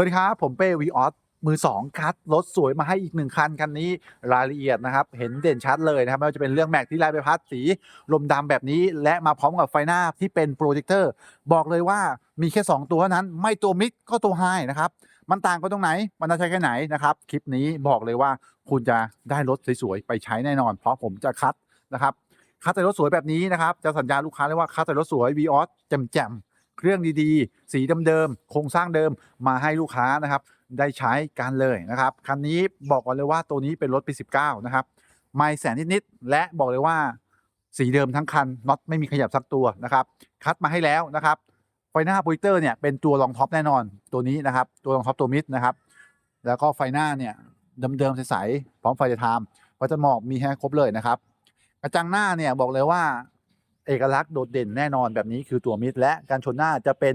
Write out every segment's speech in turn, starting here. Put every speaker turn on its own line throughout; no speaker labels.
วัสดีครับ ผมเป้วีออสมือสองคัดรถสวยมาให้อีกหนึ่งคันคันนี้รายละเอียดนะครับ เห็นเด่นชัดเลยนะครับไม่ว่าจะเป็นเรื่องแม็กที่ลายใบพัดสีลมดำแบบนี้ และมาพร้อมกับไฟหน้าที่เป็นโปรเจคเตอร์บอกเลยว่ามีแค่ 2 ตัวเท่านั้น ไม่ตัวมิดก็ตัวไฮนะครับ มันต่างกันตรงไหน มันจะใช้แค่ไหนนะครับ คลิปนี้บอกเลยว่าคุณจะได้รถสวยๆไปใช้แน่นอน เพราะผมจะคัดนะครับคัดแต่รถสวยแบบนี้นะครับจะสัญญาลูกค้าเลยว่าคัดแต่รถสวย v ีออสแจ่มๆ เครื่องดีๆ สีเดิมๆโครงสร้างเดิมมาให้ลูกค้านะครับ ได้ใช้กันเลยนะครับคันนี้บอกก่อนเลยว่าตัวนี้เป็นรถปี 19 นะครับไม่แสนนิดๆและบอกเลยว่าสีเดิมทั้งคันน็อตไม่มีขยับสักตัวนะครับ คัดมาให้แล้วนะครับไฟหน้าโปรเจคเตอร์เนี่ยเป็นตัวรองท็อปแน่นอนตัวนี้นะครับ ตัวรองท็อปตัวมิดนะครับ แล้วก็ไฟหน้าเนี่ยเดิมๆใสๆพร้อมไฟจะทามไฟจะหมอกมีให้ครบเลยนะครับ กระจังหน้าเนี่ยบอกเลยว่า เอกลักษณ์โดดเด่นแน่นอนแบบนี้คือตัวมิดและการชนหน้าจะเป็น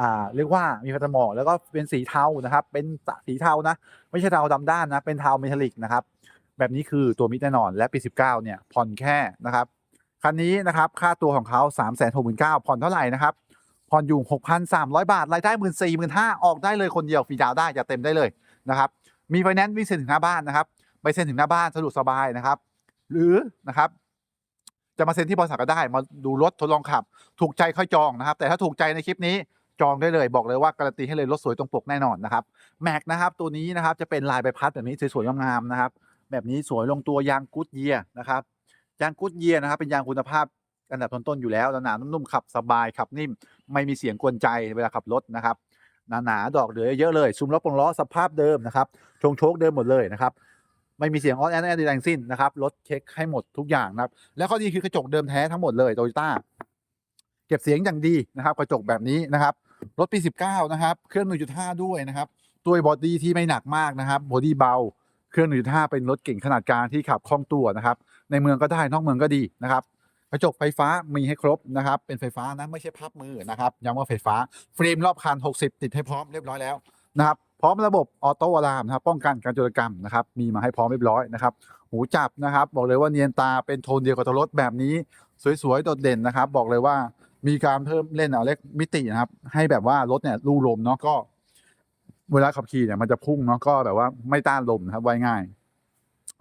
อ่าเรียกว่ามีไฟตะหมอกแล้วก็เป็นสีเทานะครับ เป็นสีเทานะ ไม่ใช่เทาดำด้านนะ เป็นเทาเมทัลลิกนะครับ แบบนี้คือตัวมิดแน่นอนและปี 19 เนี่ยผ่อนแค่นะครับคันนี้นะครับค่าตัวของเขา3 6 9 0 0 0ผ่อนเท่าไหร่นะครับผ่อนอยู่ 6,300 บาท รายได้ 1 4 0 0 0 0 5ออกได้เลยคนเดียวฟรีดาวได้จะเต็มได้เลยนะครับ มีไฟแนนซ์วิ่งเซ็นถึงหน้าบ้านนะครับ ไปเซ็นถึงหน้าบ้านสะดวกสบายนะครับ หรือนะครับ จะมาเซ็นที่บริษัทก็ได้ มาดูรถทดลองขับ ถูกใจค่อยจองนะครับ แต่ถ้าถูกใจในคลิปนี้จองได้เลยบอกเลยว่าการันตีให้เลยรถสวยตรงปกแน่นอนนะครับแม็กนะครับตัวนี้นะครับจะเป็นลายใบพัดแบบนี้สวยๆงามๆนะครับ แบบนี้สวยลงตัวยางกูดเยียนะครับยางกูดเยียนะครับเป็นยางคุณภาพอันดับต้นๆอยู่แล้วหนาๆนุ่มๆขับสบายขับนิ่ม ไม่มีเสียงกวนใจเวลาขับรถนะครับหนาๆดอกเหลือเยอะเลย ซุ้มล้อปงล้อสภาพเดิมนะครับชงโชคเดิมหมดเลยนะครับ ไม่มีเสียงออดแอนแอนใดๆทั้งสิ้นนะครับรถเช็คให้หมดทุกอย่างนะครับ แล้วข้อดีคือกระจกเดิมแท้ทั้งหมดเลยโตโยต้าเก็บเสียงอย่างดีนะครับ กระจกแบบนี้นะครับรถปี 19 นะครับ เครื่อง 1.5 ด้วยนะครับ ตัวบอดี้ที่ไม่หนักมากนะครับบอดี้เบา เครื่อง 1.5 เป็นรถเก่งขนาดกลางที่ขับคล่องตัวนะครับ ในเมืองก็ได้ นอกเมืองก็ดีนะครับกระจกไฟฟ้ามีให้ครบนะครับ เป็นไฟฟ้านะไม่ใช่พับมือนะครับย้ำว่าไฟฟ้าเฟรมรอบคัน 60 ติดให้พร้อมเรียบร้อยแล้วนะครับ พร้อมระบบออโต้อะลามนะครับป้องกันการโจรกรรมนะครับมีมาให้พร้อมเรียบร้อยนะครับหูจับนะครับ บอกเลยว่าเนียนตาเป็นโทนเดียวกับตัวรถแบบนี้ สวยๆโดดเด่นนะครับ บอกเลยว่ามีการเพิ่มเล่นเอาเล็กมิตินะครับ ให้แบบว่ารถเนี่ยลู่ลมเนาะก็เวลาขับขี่เนี่ยมันจะพุ่งเนาะก็แบบว่าไม่ต้านลมนะครับไว้ง่าย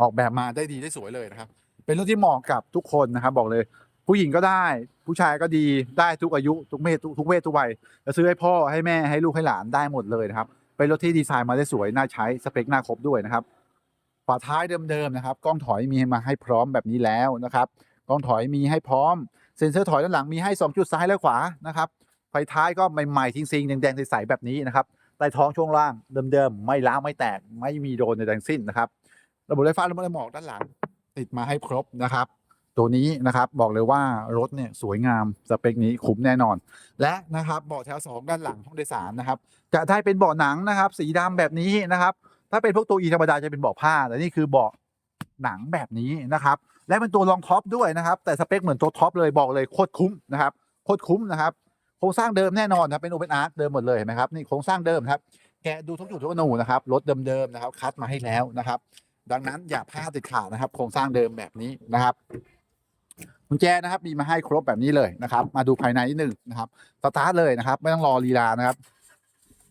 ออกแบบมาได้ดีได้สวยเลยนะครับ เป็นรถที่เหมาะกับทุกคนนะครับ บอกเลย ผู้หญิงก็ได้ ผู้ชายก็ดีได้ทุกอายุทุกเพศทุกทุกเพศทุกวัยจะซื้อให้พ่อให้แม่ให้ลูกให้หลานได้หมดเลยนะครับ เป็นรถที่ดีไซน์มาได้สวยน่าใช้สเปคน่าครบด้วยนะครับฝาท้ายเดิมๆนะครับกล้องถอยมีมาให้พร้อมแบบนี้แล้วนะครับกล้องถอยมีให้พร้อม เซ็นเซอร์ถอยด้านหลังมีให้ 2 จุดซ้ายและขวานะครับไฟท้ายก็ใหม่ๆทิ้งๆแดงๆใสๆแบบนี้นะครับใต้ท้องช่วงล่างเดิมๆไม่ล้าไม่แตกไม่มีโดนในทั้งสิ้นนะครับ ระบบไฟฟ้าระบบไฟหมอกด้านหลัง ติดมาให้ครบนะครับ ตัวนี้นะครับบอกเลยว่ารถเนี่ยสวยงามสเปคนี้คุ้มแน่นอน และนะครับเบาะแถวสองด้านหลังห้องโดยสารนะครับจะได้เป็นเบาะหนังนะครับ สีดำแบบนี้นะครับถ้าเป็นพวกตัวอีธรรมดาจะเป็นเบาะผ้าแต่นี่คือเบาะหนังแบบนี้นะครับและเป็นตัวรองท็อปด้วยนะครับ แต่สเปคเหมือนตัวท็อปเลยบอกเลยโคตรคุ้มนะครับโคตรคุ้มนะครับโครงสร้างเดิมแน่นอนนะเป็นโอเปนอาร์ตเดิมหมดเลยเห็นไหมครับนี่โครงสร้างเดิมครับแกะดูทุกจุดทุกอนูนะครับรถเดิมๆนะครับคัดมาให้แล้วนะครับ ดังนั้นอย่าพลาดเด็ดขาดนะครับ โครงสร้างเดิมแบบนี้นะครับ กุญแจนะครับมีมาให้ครบแบบนี้เลยนะครับ มาดูภายในนิดหนึ่งนะครับสตาร์ทเลยนะครับ ไม่ต้องรอลีลานะครับ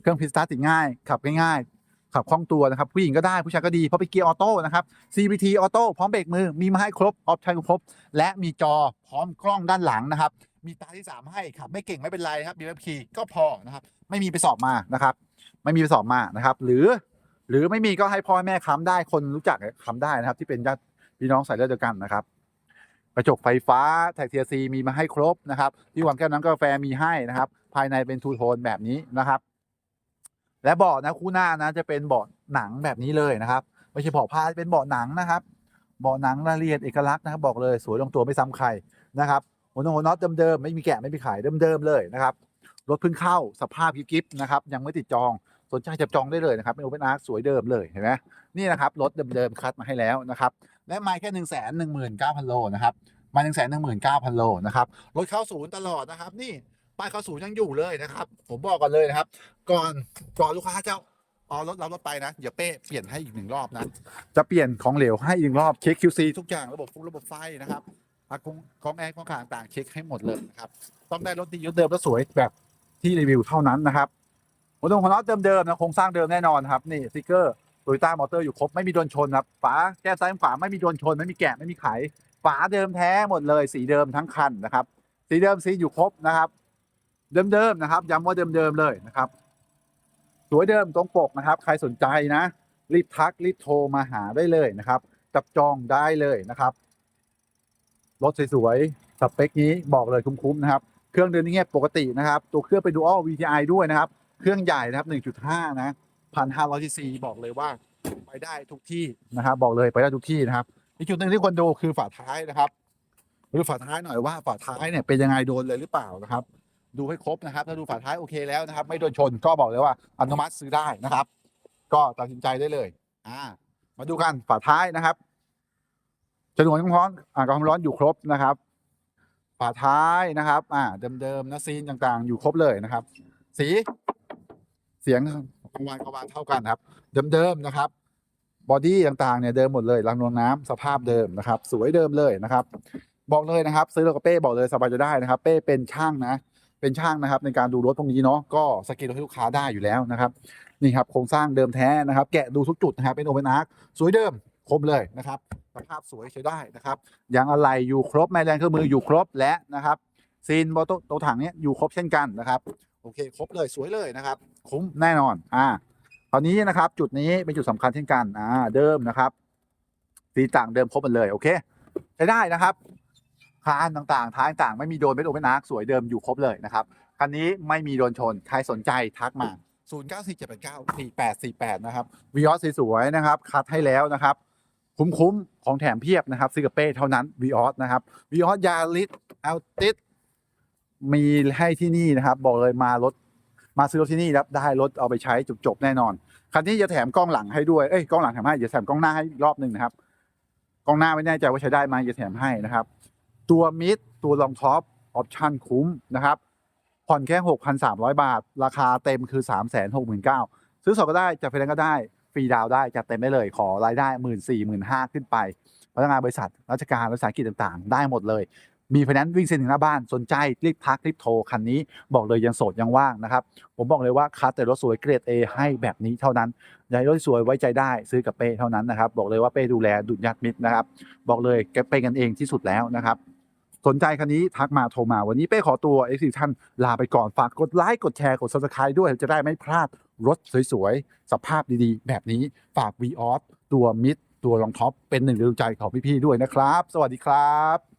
เครื่องพิสตาร์ทติดง่าย ขับง่ายๆขับคล่องตัวนะครับ ผู้หญิงก็ได้ผู้ชายก็ดีเพราะเป็นเกียร์ออโต้นะครับ CVT ออโต้พร้อมเบรกมือมีมาให้ครบออปชั่นครบ และมีจอพร้อมกล้องด้านหลังนะครับ มีตาที่ 3 ให้ขับไม่เก่งไม่เป็นไรครับมีแบบขี่ก็พอนะครับ ไม่มีไปสอบมานะครับ ไม่มีไปสอบมานะครับ หรือหรือไม่มีก็ให้พ่อแม่ค้ำได้คนรู้จักค้ำได้นะครับ ที่เป็นญาติพี่น้องสายเลือดเดียวกันนะครับ ระจกไฟฟ้าแท็กเทียซีมีมาให้ครบนะครับ ที่วางแก้วน้ำกาแฟมีให้นะครับ ภายในเป็นทูโทนแบบนี้นะครับ และเบาะนะคู่หน้านะจะเป็นเบาะหนังแบบนี้เลยนะครับไม่ใช่เบาะผ้าเป็นเบาะหนังนะครับเบาะหนังรายละเอียดเอกลักษณ์นะครับบอกเลยสวยลงตัวไม่ซ้ำใครนะครับหัวโนหัวน็อตเดิมๆไม่มีแกะไม่มีขายเดิมๆเลยนะครับรถเพิ่งเข้าสภาพกิ๊บๆนะครับยังไม่ติดจองสนใจจับจองได้เลยนะครับเป็นโอเปนอาร์สวยเดิมเลยเห็นไหมนี่นะครับรถเดิมๆคัดมาให้แล้วนะครับ และไม่แค่หนึ่งแสนหนึ่งหมื่นเก้าพันโลนะครับมาหนึ่งแสนหนึ่งหมื่นเก้าพันโลนะครับรถเข้าศูนย์ตลอดนะครับ นี่ป้ายเข้าศูนย์ยังอยู่เลยนะครับ ผมบอกก่อนเลยนะครับ ก่อนก่อนลูกค้าจะเอารถรับรถไปนะเดี๋ยวเป้เปลี่ยนให้อีกหนึ่งรอบนะจะเปลี่ยนของเหลวให้อีกหนึ่งรอบเช็ค QC ทุกอย่างระบบฟุระบบไฟนะครับอากงของแอร์ของข่างต่างๆเช็คให้หมดเลยนะครับต้องได้รถดีรถเดิมแล้วสวยแบบที่รีวิวเท่านั้นนะครับหัวตรงหัวน็อตเดิมๆนะโครงสร้างเดิมแน่นอนครับนี่สติกเกอร์ โตโยต้ามอเตอร์อยู่ครบไม่มีโดนชนครับฝาแก้มซ้ายขวาไม่มีโดนชน ไม่มีแกะไม่มีไข ฝาเดิมแท้หมดเลย สีเดิมทั้งคันนะครับ สีเดิมสีอยู่ครบนะครับ เดิมๆนะครับย้ำว่าเดิมๆเลยนะครับ สวยเดิมตรงปกนะครับ ใครสนใจนะ รีบทักรีบโทรมาหาได้เลยนะครับ จับจองได้เลยนะครับรถสวยๆสเปคนี้บอกเลยคุ้มๆนะครับเครื่องเดินเงียบปกตินะครับ ตัวเครื่องเป็น Dual VTI ด้วยนะครับ เครื่องใหญ่นะครับ 1.5 นะ 1,500 cc บอกเลยว่าไปได้ทุกที่นะครับ บอกเลยไปได้ทุกที่นะครับอีกจุดหนึ่งที่ควรดูคือฝาท้ายนะครับมาดูฝาท้ายหน่อยว่าฝาท้ายเนี่ยเป็นยังไงโดนเลยหรือเปล่านะครับ ดูให้ครบนะครับ ถ้าดูฝาท้ายโอเคแล้วนะครับ ไม่โดนชนก็บอกเลยว่าอนุมัติซื้อได้นะครับ ก็ตัดสินใจได้เลย อ่า มาดูกันฝาท้ายนะครับจนวนความร้อนอ่าความร้อนอยู่ครบนะครับ ฝาท้ายนะครับ อ่า เดิมๆนะซีนต่างๆ อยู่ครบเลยนะครับ สีเสียง กลางวันกลางวันเท่ากันครับ เดิมๆนะครับบอดี้ต่างๆเนี่ยเดิมหมดเลยรังนวลน้ำสภาพเดิมนะครับ สวยเดิมเลยนะครับ บอกเลยนะครับ ซื้อรถกับเป้บอกเลยสบายจะได้นะครับ เป้เป็นช่างนะ เป็นช่างนะครับ ในการดูรถพวกนี้เนาะก็สกรีนรถให้ลูกค้าได้อยู่แล้วนะครับนี่ครับโครงสร้างเดิมแท้นะครับ แกะดูทุกจุดนะครับเป็นโอเปนอาร์คสวยเดิมคมเลยนะครับสภาพสวยใช้ได้นะครับยางอะไหล่อยู่ครบแม่แรงเครื่องมืออยู่ครบและนะครับซีนบอโตโตถังเนี้ยอยู่ครบเช่นกันนะครับ โอเค ครบเลยสวยเลยนะครับ คุ้มแน่นอน อ่าตอนนี้นะครับ จุดนี้เป็นจุดสำคัญเช่นกัน อ่า เดิมนะครับสีต่างเดิมครบหมดเลย โอเคใช้ได้นะครับคานต่างๆ ท้ายต่างๆไม่มีโดนไม่โดนไม่นักสวยเดิมอยู่ครบเลยนะครับคันนี้ไม่มีโดนชน ใครสนใจทักมา 0 9 4 7 8 9 4 8 4 8 นะครับวีออสสวยๆนะครับ คัดให้แล้วนะครับ คุ้มๆ ของแถมเพียบนะครับซิกาเป้เท่านั้นวีออสนะครับวีออสยาลิสอัลติส มีให้ที่นี่นะครับ บอกเลยมารถมาซื้อรถที่นี่รับได้รถเอาไปใช้จบๆแน่นอน คันนี้จะแถมกล้องหลังให้ด้วยเอ้ยกล้องหลังแถมให้จะแถมกล้องหน้าให้อีกรอบหนึ่งนะครับ กล้องหน้าไม่แน่ใจว่าใช้ได้ไหมจะแถมให้นะครับ ตัวมิดตัวรองท็อปออปชั่นคุ้มนะครับ ผ่อนแค่ 6,300 บาท ราคาเต็มคือ 369,000ซื้อสดก็ได้จัดไฟแนนซ์ก็ได้ฟรีดาวได้จัดเต็มได้เลยขอรายได้1 4 0 0 0 1 5 0 0ขึ้นไปพนักงานบริษัทราชการบริษัทกิจต่างๆ ได้หมดเลย มีไฟแนนซ์วิ่งเซ็นถึงหน้าบ้านสนใจรีบทักรีบโทรคันนี้ บอกเลยยังโสดยังว่างนะครับ ผมบอกเลยว่าคัสแต่รถสวยเกรด A ให้แบบนี้เท่านั้นอยากให้รถสวยไว้ใจได้ซื้อกับเป้เท่านั้นนะครับ บอกเลยว่าเป้ดูแลดุจยัดมิตรนะครับ บอกเลยแกเป็นกันเองที่สุดแล้วนะครับ สนใจคันนี้ทักมาโทรมาวันนี้เป้ขอตัวเอ็กซิท่านลาไปก่อนฝากกดไลค์กดแชร์กด subscribe ด้วยจะได้ไม่พลาดรถสวยๆสภาพดีๆ แบบนี้ฝาก v ีออสตัวมิดตัวรองท็อปเป็นหนึ่งในดวงใจของพี่ๆด้วยนะครับ สวัสดีครับ